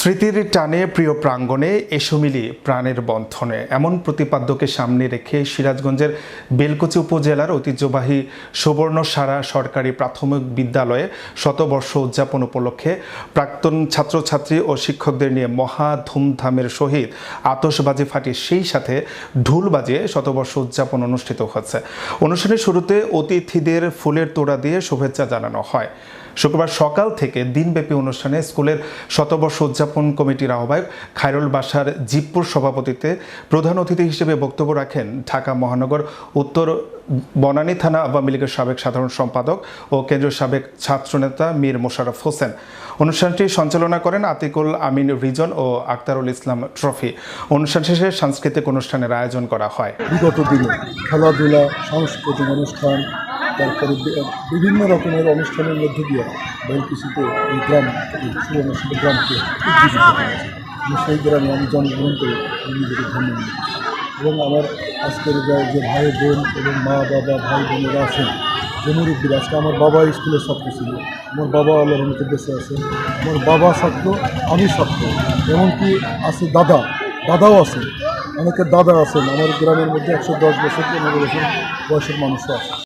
স্মৃতির টানে প্রিয় প্রাঙ্গণে এসো মিলি প্রাণের বন্ধনে। এমন প্রতিপাদ্যকে সামনে রেখে সিরাজগঞ্জের বেলকুচি উপজেলার ঐতিহ্যবাহী সুবর্ণসারা সরকারি প্রাথমিক বিদ্যালয়ে শতবর্ষ উদযাপন উপলক্ষে প্রাক্তন ছাত্রছাত্রী ও শিক্ষকদের নিয়ে মহা ধুমধামের সহিত আতশবাজি ফাটিয়ে সেই সাথে ঢুল বাজিয়ে শতবর্ষ উদযাপন অনুষ্ঠিত হয়েছে অনুষ্ঠানের শুরুতে অতিথিদের ফুলের তোড়া দিয়ে শুভেচ্ছা জানানো হয়। শুক্রবার সকাল থেকে দিনব্যাপী অনুষ্ঠানে স্কুলের শতবর্ষ উদযাপন কমিটির আহ্বায়ক খায়রুল বাসার জিপ্পুর সভাপতিত্বে প্রধান অতিথি হিসেবে বক্তব্য রাখেন ঢাকা মহানগর উত্তর বনানী থানা আওয়ামী লীগের সাবেক সাধারণ সম্পাদক ও কেন্দ্রীয় সাবেক ছাত্রনেতা মীর মোশাররফ হোসেন। অনুষ্ঠানটি সঞ্চালনা করেন আতিকুল আমিন রিজন ও আক্তারুল ইসলাম ট্রফি। অনুষ্ঠান শেষে সাংস্কৃতিক অনুষ্ঠানের আয়োজন করা হয়। বিগত দিনে খেলাধুলা, সাংস্কৃতিক অনুষ্ঠান তারপরে বিভিন্ন রকমের অনুষ্ঠানের মধ্যে দিয়ে বেলকুচিতে এই গ্রাম, এই সুবর্ণশিল গ্রামকে সেই গ্রামে আমি জন্মগ্রহণ করে আমি নিজেকে ধন্য এবং আমার আজকের যে- ভাই বোন এবং মা, বাবা, ভাই বোনেরা আছেন মুরব্বীরা আজকে আমার বাবা স্কুলের ছাত্র ছিল। আমার বাবা আল্লাহর মতো বেঁচে আছেন। আমার বাবা ছাত্র, আমি ছাত্র। এমনকি আছে দাদা, দাদাও আছে অনেকের দাদা আছেন। আমার গ্রামের মধ্যে একশো দশ বছর, পনেরো বছর বয়সের মানুষও আছে।